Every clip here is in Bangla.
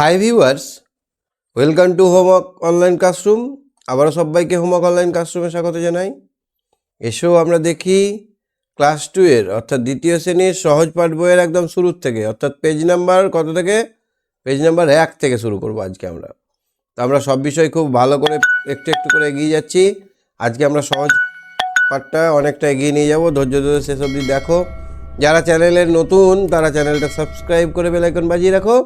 Hi viewers welcome to homework online classroom আবারও সবাইকে হোমওয়ার্ক অনলাইন ক্লাসরুমে স্বাগত জানাই। এসেও আমরা দেখি ক্লাস টু এর, অর্থাৎ দ্বিতীয় শ্রেণির সহজ পাঠ বইয়ের একদম শুরুর থেকে, অর্থাৎ পেজ নাম্বার কত থেকে? পেজ নাম্বার এক থেকে শুরু করব আজকে আমরা। তো আমরা সব বিষয় খুব ভালো করে একটু একটু করে এগিয়ে যাচ্ছি। আজকে আমরা সহজ পাঠটা অনেকটা এগিয়ে নিয়ে যাব। ধৈর্য ধরে শেষ অবধি দেখো। যারা চ্যানেলের নতুন, তারা চ্যানেলটা সাবস্ক্রাইব করে বেলাইকন বাজিয়ে রাখো।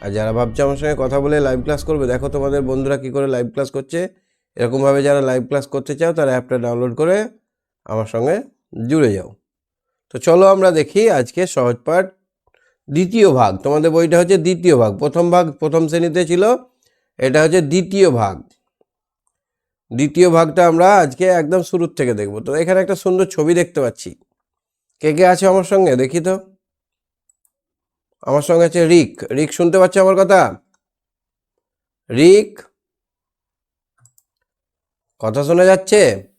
আর যারা ভাবছে আমার সঙ্গে কথা বলে লাইভ ক্লাস করবে, দেখো তোমাদের বন্ধুরা কি করে লাইভ ক্লাস করছে। এরকমভাবে যারা লাইভ ক্লাস করতে চাও, তারা অ্যাপটা ডাউনলোড করে আমার সঙ্গে জুড়ে যাও। তো চলো আমরা দেখি আজকে সহজ পাঠ, দ্বিতীয় ভাগ। তোমাদের বইটা হচ্ছে দ্বিতীয় ভাগ। প্রথম ভাগ প্রথম শ্রেণীতে ছিল, এটা হচ্ছে দ্বিতীয় ভাগ। দ্বিতীয় ভাগটা আমরা আজকে একদম শুরুর থেকে দেখব। তো এখানে একটা সুন্দর ছবি দেখতে পাচ্ছি। কে কে আছে আমার সঙ্গে? দেখি তো। আমার সঙ্গে আছে রিক। রিক শুনতে পাচ্ছে আমার কথা? রিক? কথা শোনা যাচ্ছে?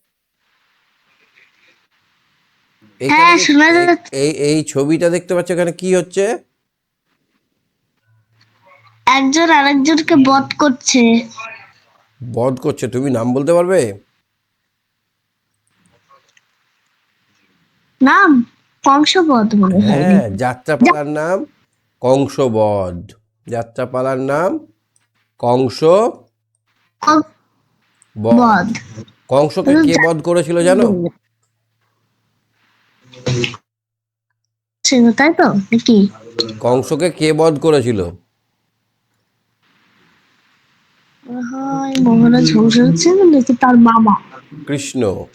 হ্যাঁ, যে- এই- এই ছবিটা দেখতে পাচ্ছ এখানে কি হচ্ছে? একজন আরেকজনকে বধ করছে। বধ করছে তুমি নাম বলতে পারবে? নাম? কংসবধ হয়। হ্যাঁ যাত্রাপালার নাম। কংসবধ। যাত্রাপালার নাম কংস বধ কংসকে কে বধ করেছিল জানো? তাই তো? নাকি কংসকে কে বধ করেছিল? তার মামা। কৃষ্ণ।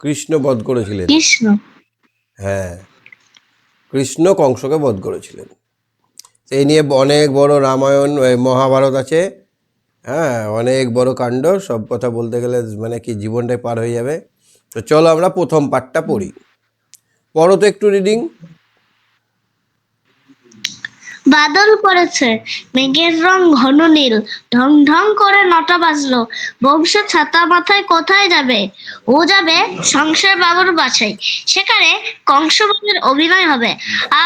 কৃষ্ণ বধ করেছিলেন। কৃষ্ণ? হ্যাঁ। কৃষ্ণ কংসকে বধ করেছিলেন। এই নিয়ে অনেক বড় রামায়ণ মহাভারত আছে। হ্যাঁ অনেক বড় কাণ্ড, সব কথা বলতে গেলে মানে কি জীবনটাই পার হয়ে যাবে। তো চলো আমরা প্রথম পাঠটা পড়ি। পড়ো তো একটু রিডিং বাদল পড়েছে। মেঘের রং ঘন নীল। ঢং ঢং করে নটা বাজলো। বংশ ছাতা মাথায় কোথায় যাবে? ও যাবে সংসার বাবুর বাসায়। সেখানে কংসবধের অভিনয় হবে।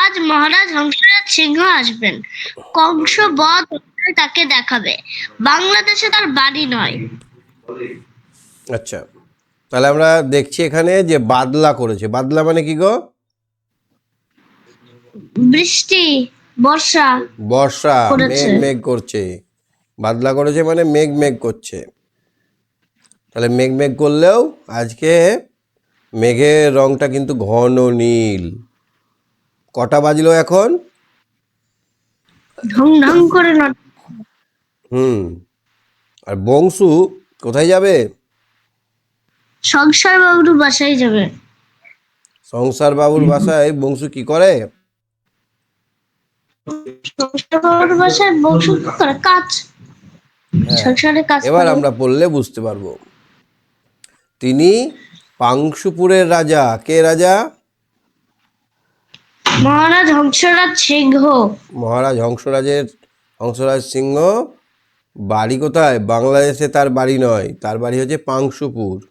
আজ মহারাজ হংসরাজ সিংহ আসবেন। কংস বধ তাকে দেখাবে। বাংলাদেশে তার বাড়ি নয়। আচ্ছা তাহলে আমরা দেখছি এখানে যে বাদলা করেছে। বাদলা মানে কি গো? বৃষ্টি। বর্ষা বর্ষা মেঘ মেঘ করছে। বাদলা করেছে মানে মেঘ মেঘ করছে। তাহলে মেঘ মেঘ করলেও আজকে মেঘের রংটা কিন্তু ঘন নীল। কটা বাজলো এখন? ঢং ঢং করে হুম। আর বংশু কোথায় যাবে? সংসার বাবুর বাসায় যাবে। সংসার বাবুর বাসায় বংশু কি করে? করে? কাজ। হ্যাঁ। এবার আমরা পড়লে বুঝতে পারব। তিনি পাংশুপুরের রাজা। কে রাজা? মহারাজ হংসরাজ সিংহ। মহারাজ হংসরাজের হংসরাজ সিংহ। বাড়ি কোথায়? বাংলাদেশে তার বাড়ি নয়। তার বাড়ি হচ্ছে পাংশুপুর।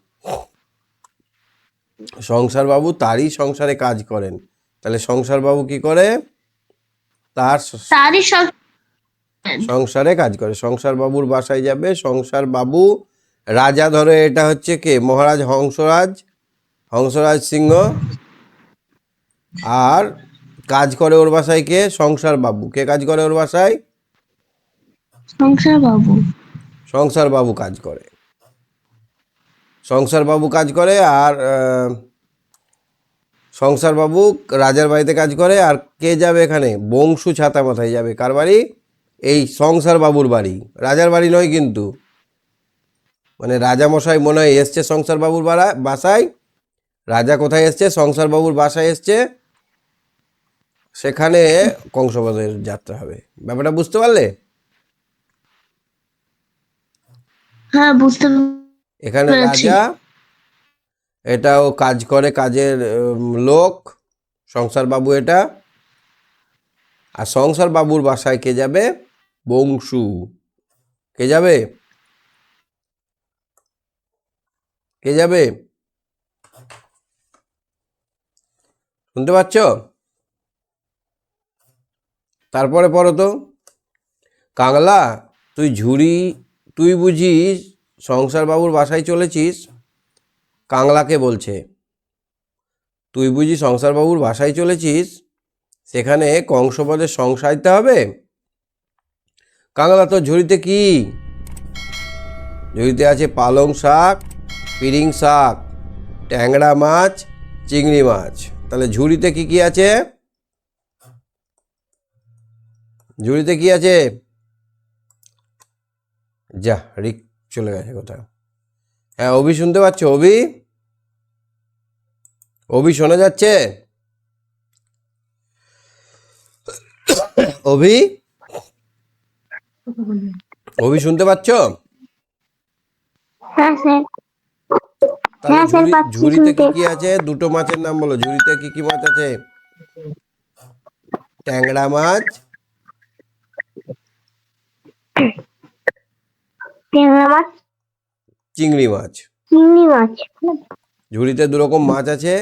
সংসার বাবু তারই সংসারে কাজ করেন। তাহলে সংসার বাবু কি করে? তার তারই সংসারে কাজ করে। সংসার বাবুর বাসায় যাবে। সংসার বাবু রাজা ধরে এটা হচ্ছে কে? মহারাজ হংসরাজ হংসরাজ সিংহ। আর কাজ করে ওর বাসায় কে? সংসার বাবু কে কাজ করে ওর বাসায়? সংসার বাবু সংসার বাবু কাজ করে। সংসার বাবু কাজ করে আর আহ, সংসার বাবু রাজার বাড়িতে কাজ করে আর কে যাবে এখানে? বংশু ছাতা মাথায় যাবে। কার বাড়ি? এই সংসার বাবুর বাড়ি। রাজার বাড়ি নয় কিন্তু। মানে রাজা মশাই মনে হয় এসছে সংসার বাবুর বাড়া বাসায়। রাজা কোথায় এসছে? সংসার বাবুর বাসায় এসছে। সেখানে কংসবধের যাত্রা হবে। ব্যাপারটা বুঝতে পারলে? হ্যাঁ বুঝতে এখানে। রাজা এটাও কাজ করে কাজের লোক সংসার বাবু এটা। আর সংসার বাবুর বাসায় কে যাবে? বংশু। কে যাবে? কে যাবে? শুনতে পাচ্ছ? তারপরে পড়ো তো। কাংলা তুই ঝুড়ি, তুই বুঝিস সংসার বাবুর বাসায় চলেছিস? কাংলাকে বলছে, তুই বুঝি সংসার বাবুর বাসায় চলেছিস? সেখানে কংসপদের সংসারিতে হবে? কাংলা তোর ঝুড়িতে কি? ঝুড়িতে আছে পালং শাক, পিরিং শাক, ট্যাংরা মাছ, চিংড়ি মাছ। তাহলে ঝুড়িতে কি কি আছে? ঝুড়িতে কি আছে? যা, রিক চলে গেছে কোথাও হ্যাঁ অভি শুনতে পাচ্ছ? অভি? অভি শোনা যাচ্ছে? অভি? অভি শুনতে পাচ্ছ? হ্যাঁ হ্যাঁ, ঝুড়িতে কি কি আছে? দুটো মাছের নাম বলো। ঝুড়িতে কি কি মাছ আছে? ট্যাংরা মাছ। ট্যাংরা মাছ? চিংড়ি মাছ। চিংড়ি মাছ। ঝুড়িতে দু রকম মাছ আছে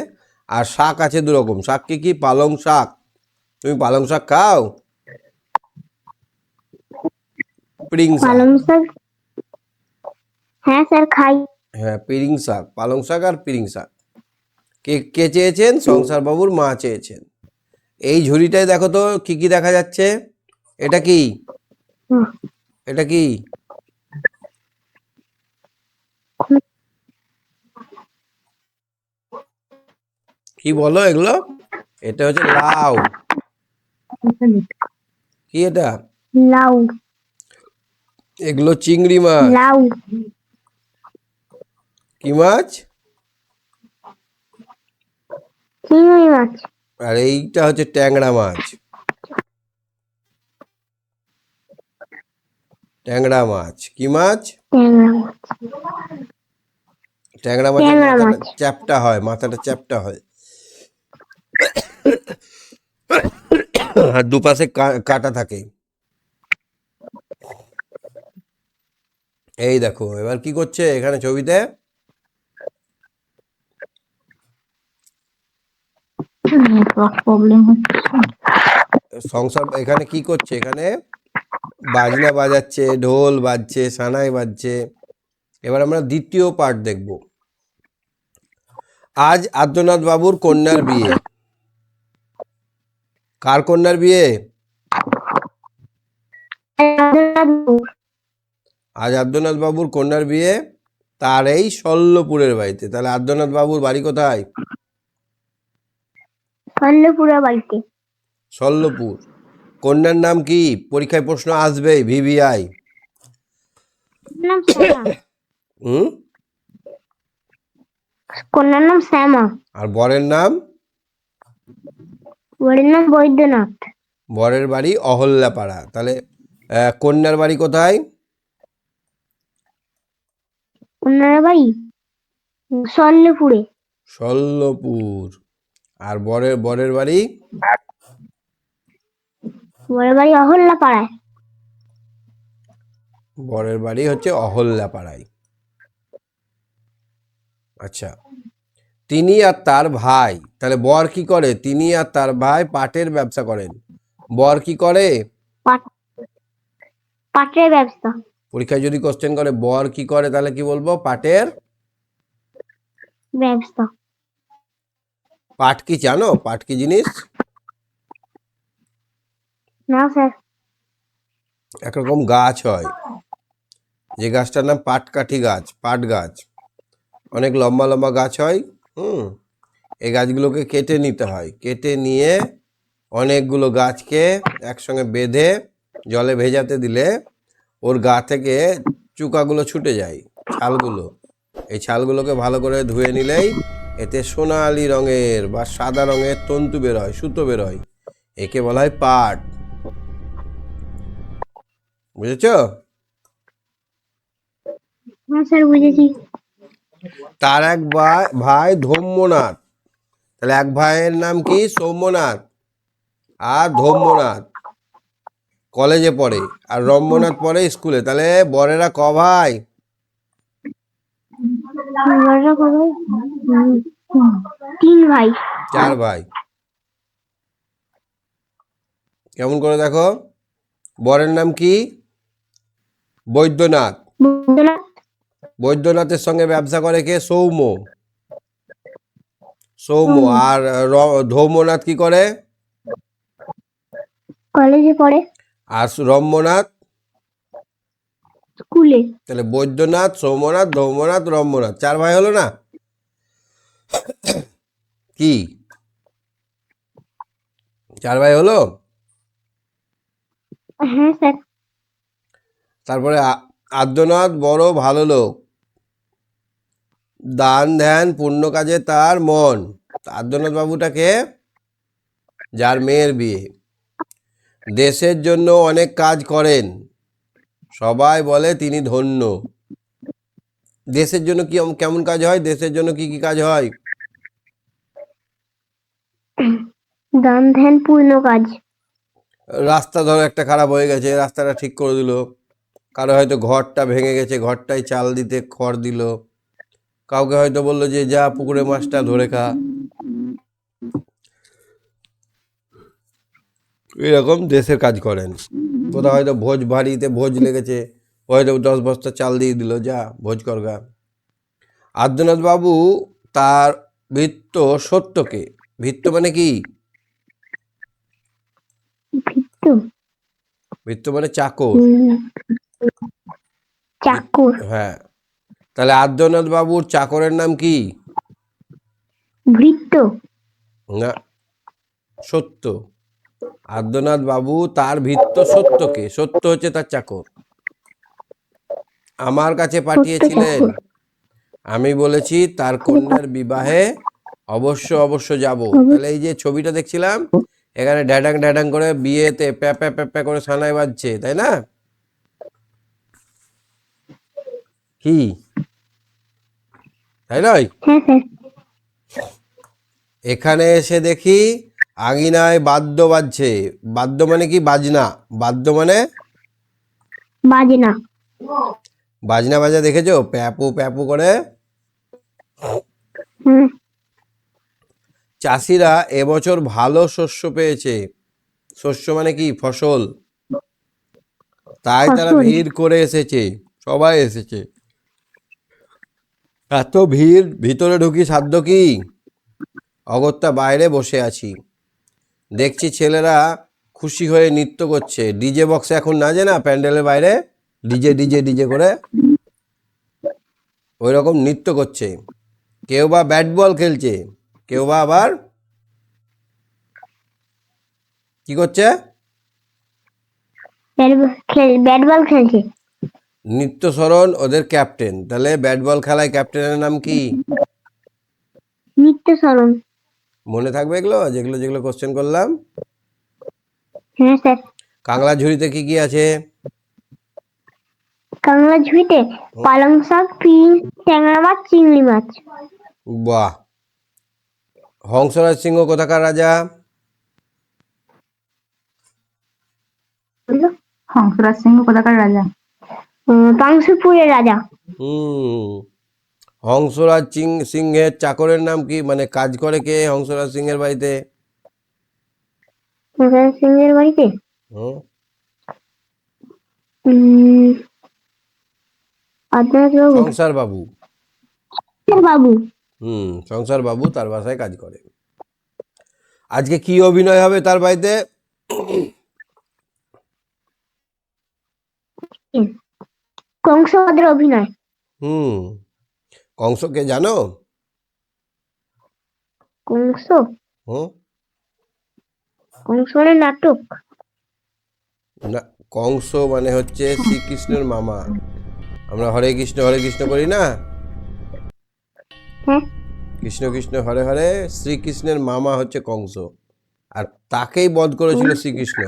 আর শাক আছে দু রকম শাক কি কি? পালং শাক। তুমি পালং শাক খাও? পিড়িং শাক। পালং শাক? হ্যাঁ স্যার খাই। হ্যাঁ পিড়িং শাক। পালং শাক আর পিড়িং শাক। কে কে চেয়েছেন? সংসার বাবুর মা চেয়েছেন। এই ঝুড়িটায় দেখো তো কি কি দেখা যাচ্ছে। এটা কি? এটা কি? কি বলো এগুলো? এটা হচ্ছে লাউ। কি এটা? লাউ। এগুলো চিংড়ি মাছ। লাউ। কি মাছ? চিংড়ি মাছ। আর এইটা হচ্ছে ট্যাংরা মাছ। ট্যাংরা মাছ। কি মাছ? ট্যাংরা মাছ। চ্যাপটা হয় মাথাটা চ্যাপটা হয়। আর দুপাশে কা- কাটা থাকে। এই দেখো এবার কি করছে এখানে ছবিতে? সংসার এখানে কি করছে? এখানে বাজনা বাজাচ্ছে ঢোল বাজছে সানাই বাজছে। এবার আমরা দ্বিতীয় পার্ট দেখব। আজ আদ্যনাথ বাবুর কন্যার বিয়ে। কার কন্যার বিয়ে? আজ আদ্যনাথ বাবুর কন্যার বিয়ে তার এই শল্যপুরের বাড়িতে। তাহলে আদ্যনাথ বাবুর বাড়ি কোথায়? বাড়িতে। শল্যপুর। কন্যার নাম কি? পরীক্ষায় প্রশ্ন আসবেই ভিভিআই। হুম? কন্যার নাম শ্যামা। আর বরের নাম? ওর নাম বৈদ্যনাথ। বরের বাড়ি অহল্যাপাড়া। তাহলে কন্যার বাড়ি কোথায়? ওনার বাড়ি সল্লপুরে শল্যপুর আর বরের বরের বাড়ি? ওর বাড়ি অহল্লা পাড়ায় বরের বাড়ি হচ্ছে অহল্যাপাড়ায়। আচ্ছা। তিনি আর তার ভাই। তাহলে বর কি করে? তিনি আর তার ভাই পাটের ব্যবসা করেন। বর কি করে? পাটের ব্যবসা। পরীক্ষায় যদি কোশ্চেন করে বর কি করে তাহলে কি বলব? পাটের ব্যবসা। পাট কি জানো? পাট কি জিনিস? না স্যার। একরকম গাছ হয়। যে গাছটার নাম পাটকাঠি গাছ পাট গাছ। অনেক লম্বা লম্বা গাছ হয় হুম। এই গাছগুলোকে কেটে নিতে হয়। কেটে নিয়ে অনেকগুলো গাছকে একসঙ্গে বেঁধে জলে ভেজাতে দিলে ওর গা থেকে চুকাগুলো ছুটে যায় ছালগুলো। এই ছালগুলোকে ভালো করে ধুয়ে নিলেই এতে সোনালি রঙের বা সাদা রঙের তন্তু বেরোয় সুতো বেরোয়। একে বলা হয় পাট। বুঝেছ? হ্যাঁ তার এক ভাই ভাই ধম্মনাথ। তাহলে এক ভাইয়ের নাম কি? সৌম্যনাথ। আর ধম্মনাথ। কলেজে পড়ে। আর রম্যনাথ পড়ে স্কুলে। তাহলে বরেরা ক ভাই? তিন চার ভাই। কেমন করে দেখো? বরের নাম কি? বৈদ্যনাথ। বৈদ্যনাথ। বৈদ্যনাথের সঙ্গে ব্যবসা করে কে? সৌম্য। সৌম্য আর ধৌম্যনাথ কি করে? কলেজে পড়ে। আর রম্যনাথ? স্কুলে। তাহলে বৈদ্যনাথ সৌম্যনাথ ধৌমনাথ রম্যনাথ। চার ভাই হলো না? কি? চার ভাই হলো? হ্যাঁ স্যার। তারপরে আদ্যনাথ বড় ভালো লোক। দান ধ্যান পুণ্য কাজে তার মন। আদ্যনাথ বাবুটাকে যার মেয়ের বিয়ে। দেশের জন্য অনেক কাজ করেন। সবাই বলে তিনি ধন্য। দেশের জন্য কি কেমন কাজ হয়? দেশের জন্য কি কি কাজ হয়? দান ধ্যান পূর্ণ কাজ। রাস্তা ধরো একটা খারাপ হয়ে গেছে রাস্তাটা ঠিক করে দিল। কারও হয়তো ঘরটা ভেঙে গেছে ঘরটাই চাল দিতে খড় দিল। কাউকে হয়তো বলল যে যা পুকুরে মাছটা ধরে খা। এরকম দেশের কাজ করেন। কোথাও হয়তো ভোজ বাড়িতে ভোজ লেগেছে হয়তো দশ বস্তা চাল দিয়ে দিল যা ভোজ করগা আদ্যনাথ বাবু তার ভিত্ত সত্যকে ভিত্ত মানে কি? ভিত্তু ভিত্ত মানে চাকর। চাকর। হ্যাঁ। তাহলে আদ্যনাথ বাবুর চাকরের নাম কি? ভৃত্য। না সত্য। আদ্যনাথ বাবু তার ভিত্ত সত্যকে সত্য হচ্ছে তার চাকর। আমার কাছে পাঠিয়েছিলেন। আমি বলেছি তার কন্যার বিবাহে অবশ্য অবশ্য যাব। তাহলে এই যে ছবিটা দেখছিলাম এখানে ড্যাডাং ড্যাডাং করে বিয়েতে প্যাপা প্যাপা করে সানাই বাজছে তাই না? কি? তাই নয়? এখানে এসে দেখি আঙিনায় বাদ্য বাজছে। বাদ্য মানে কি? বাজনা। বাদ্য মানে? বাজনা। বাজনা বাজা দেখেছ? প্যাপু প্যাপু করে। চাষিরা এবছর ভালো শস্য পেয়েছে। শস্য মানে কি? ফসল। তাই তারা ভিড় করে এসেছে। সবাই এসেছে। এত ভিড়, ভিতরে ঢুকি সাধ্য কি? অগত্যা বাইরে বসে আছি। দেখছি ছেলেরা খুশি হয়ে নৃত্য করছে। ডিজে বক্সে এখন না না প্যান্ডেলের বাইরে? ডিজে ডিজে ডিজে করে ওই রকম নৃত্য করছে। কেউ বা ব্যাট বল খেলছে, কেউ বা আবার কি করছে? ব্যাট বল খেলছে। নিত্যস্মরণ ওদের ক্যাপ্টেন। তাহলে ব্যাট বল খেলায় ক্যাপ্টেনের নাম কি? নিত্য স্মরণ মনে থাকবে এগুলো? যেগুলো যেগুলো কোশ্চেন করলাম? হ্যাঁ স্যার। কাংলা ঝুড়িতে কি কি আছে? কাংলা ঝুড়িতে পালং শাক পিস ট্যাংরা মাছ চিংড়ি মাছ। বাহ। হংসরাজ সিংহ কোথাকার রাজা? হংসরাজ সিংহ কোথাকার রাজা? পাংশুপুরের রাজা। হুম। হংসরাজ সিং সিংহের চাকরের নাম কি? মানে কাজ করে কে হংসরাজ সিংহের বাড়িতে? মহারাজ সিংহের বাড়িতে? সংসার বাবু বাবু হুম সংসার বাবু তার বাসায় কাজ করে। আজকে কি অভিনয় হবে তার বাড়িতে? কংসবদের অভিনয়। হুম। কংসকে জানো? কংস? হুম। কংস মানে নাটক। না কংস মানে হচ্ছে শ্রীকৃষ্ণের মামা। আমরা হরে কৃষ্ণ হরে কৃষ্ণ করি না? হ্যাঁ। কৃষ্ণ কৃষ্ণ হরে হরে শ্রীকৃষ্ণের মামা হচ্ছে কংস। আর তাকেই বধ করেছিল শ্রীকৃষ্ণ।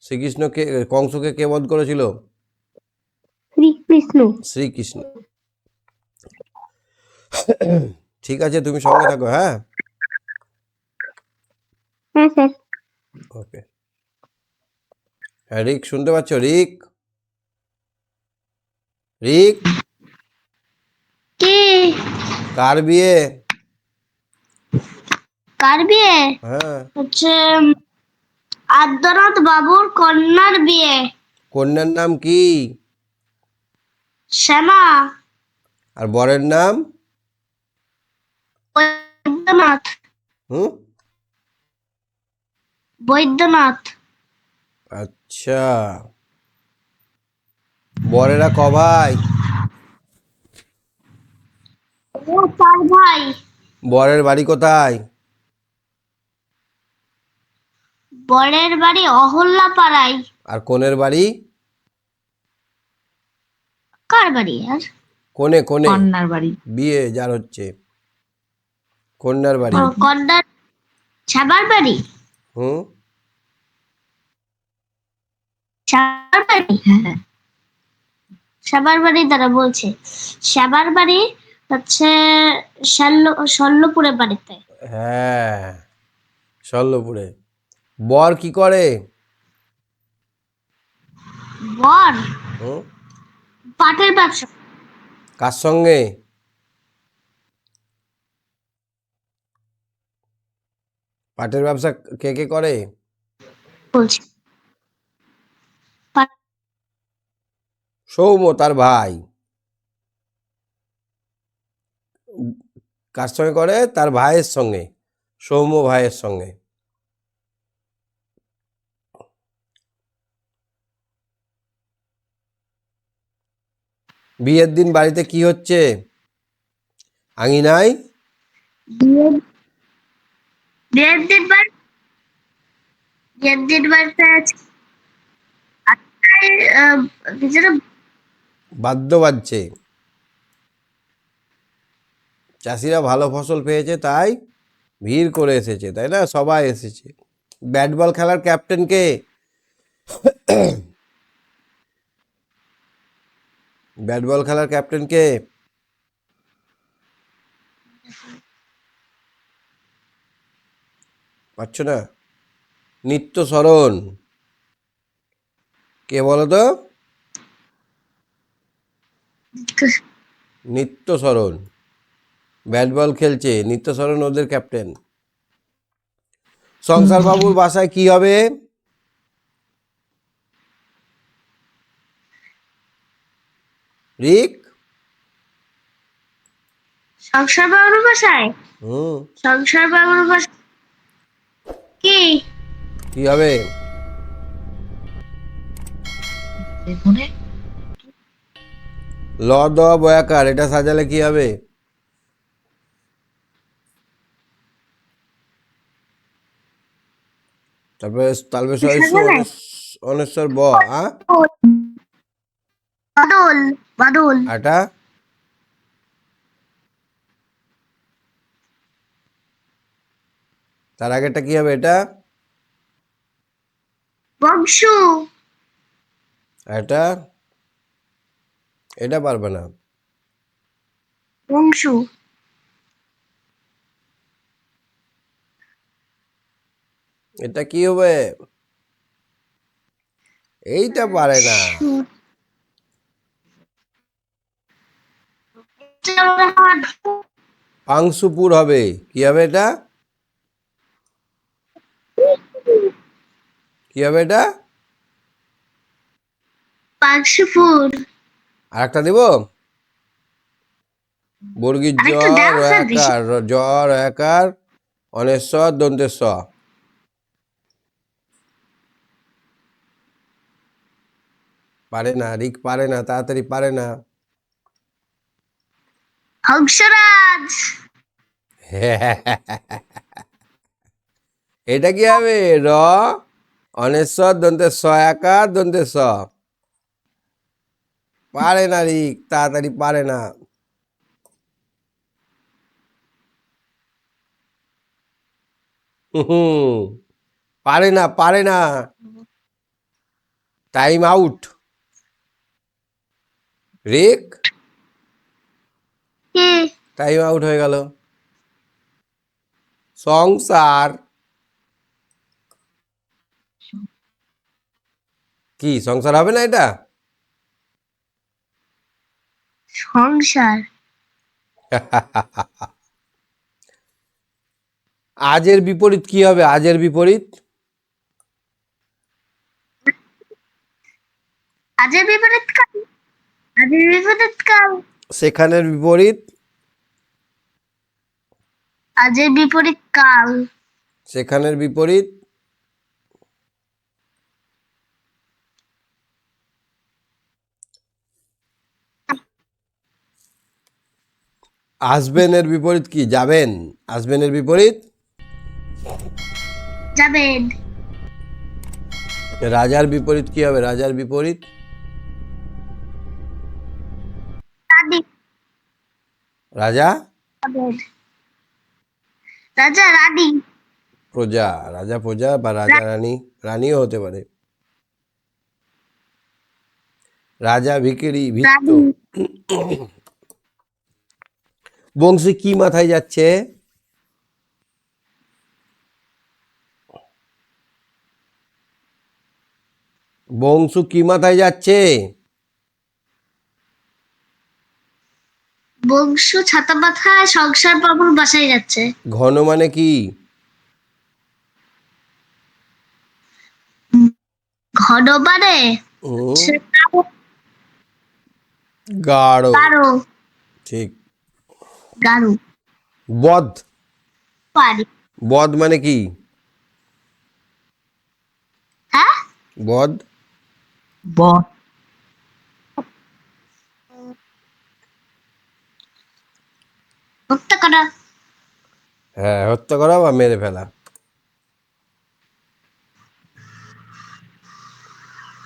শ্রীকৃষ্ণকে কংসকে কে বধ করেছিল? শ্রীকৃষ্ণ শ্রীকৃষ্ণ। ঠিক আছে তুমি সঙ্গে থাকো হ্যাঁ? হ্যাঁ স্যার। ওকে। হ্যাঁ রিক শুনতে পাচ্ছ? রিক? রিক? কি? কার বিয়ে? কার বিয়ে? হ্যাঁ। হচ্ছে আদ্যনাথ বাবুর কন্যার বিয়ে। কন্যার নাম কি? শ্যামা। আর বরের নাম? বৈদ্যনাথ। হুম? বৈদ্যনাথ। আচ্ছা। বরেরা ক ভাই ও চার ভাই। বরের বাড়ি কোথায়? বরের বাড়ি অহল্যা পাড়ায় আর কোনের বাড়ি? কার বাড়ি? আর কোনে কোনে? কন্যার বাড়ি। বিয়ে যার হচ্ছে। কন্যার বাড়ি। কন্যার ছাবার বাড়ি? হুম? সাবার বাড়ি? হ্যাঁ সাবার বাড়ি দ্বারা বলছে। সাবার বাড়ি হচ্ছে শল্য শল্যপুরে বাড়িতে। হ্যাঁ শল্যপুরে বর কি করে? বর? হুম? পাটের ব্যবসা। কার সঙ্গে? পাটের ব্যবসা কে কে করে? বলছে। সৌম্য তার ভাই। কার সঙ্গে করে? তার ভাইয়ের সঙ্গে। সৌম্য ভাইয়ের সঙ্গে। বিয়ের দিন বাড়িতে কি হচ্ছে? আঙিনায়? যেন বাদ্য বাজছে। চাষিরা ভালো ফসল পেয়েছে তাই ভিড় করে এসেছে তাই না? সবাই এসেছে। ব্যাট বল খেলার ক্যাপ্টেন কে? ব্যাট বল খেলার ক্যাপ্টেন কে? পাচ্ছ না? নিত্য স্মরণ কে বলো তো? নিত্য স্মরণ ব্যাট বল খেলছে, নিত্য স্মরণ ওদের ক্যাপ্টেন। সংসার বাবুর বাসায় কি হবে? রিক? সংসার বাবুর বাসায়? হুম। সংসার বাবুর বাসায় কি? কি হবে? ল দ বয়াকার এটা সাজালে কি হবে? তারপরে তালবে অনেশ্বর ব হ্যাঁ বাদল বাদল। আটা। তার আগেরটা কি হবে এটা? বংশ। এটা এটা পারবে না। বংশ। এটা কি হবে? এইটা পারে না। পাংশুপুর হবে। কি হবে এটা? কি হবে এটা? পাঁচশোপুর আর একটা দিব? বর্গীর জ্বর একার জ্বর রয়াকার অনেশ্বর দন্তেশ্বর। পারে না রিক পারে না তাড়াতাড়ি পারে না। হংসরাজ। এটা কি হবে? র। অনেশ্বর, দন্তে সয়াকার দন্তে স। পারে না রিক, তাড়াতাড়ি পারে না। পারে না পারে না। টাইম আউট রিক? টাইম আউট হয়ে গেল। সংসার। কি সংসার হবে না এটা? সংসার। আজের বিপরীত কি হবে? আজের বিপরীত? আজের বিপরীত কাল। আজের বিপরীত কাল। সেখানের বিপরীত? আজের বিপরীত কাল। সেখানের বিপরীত? আসবেনের বিপরীত কি? যাবেন। আসবেনের বিপরীত? যাবেন। রাজার বিপরীত কি হবে? রাজার বিপরীত? রাজা? রাজা রানী। প্রজা রাজা প্রজা বা রাজা রানী রানীও হতে পারে। রাজা ভিকিরি ভিত্ত বংশী কি মাথায় যাচ্ছে? বংশু কি মাথায় যাচ্ছে? বংশু ছাতা মাথায় সংসার বাবুর বাসায় যাচ্ছে। ঘন মানে কি? ঘন মানে গাঢ়। ঠিক। গাঢ়। বধ। পারি বধ মানে কি? হ্যাঁ? বধ। বন হত্যা করা। হ্যাঁ হত্যা করা বা মেরে ফেলা।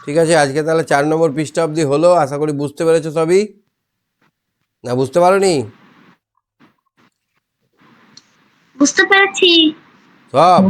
ঠিক আছে আজকে তাহলে চার নম্বর পৃষ্ঠা অবধি হলো আশা করি বুঝতে পেরেছ সবই। না বুঝতে পারোনি? বুঝতে পেরেছি। সব।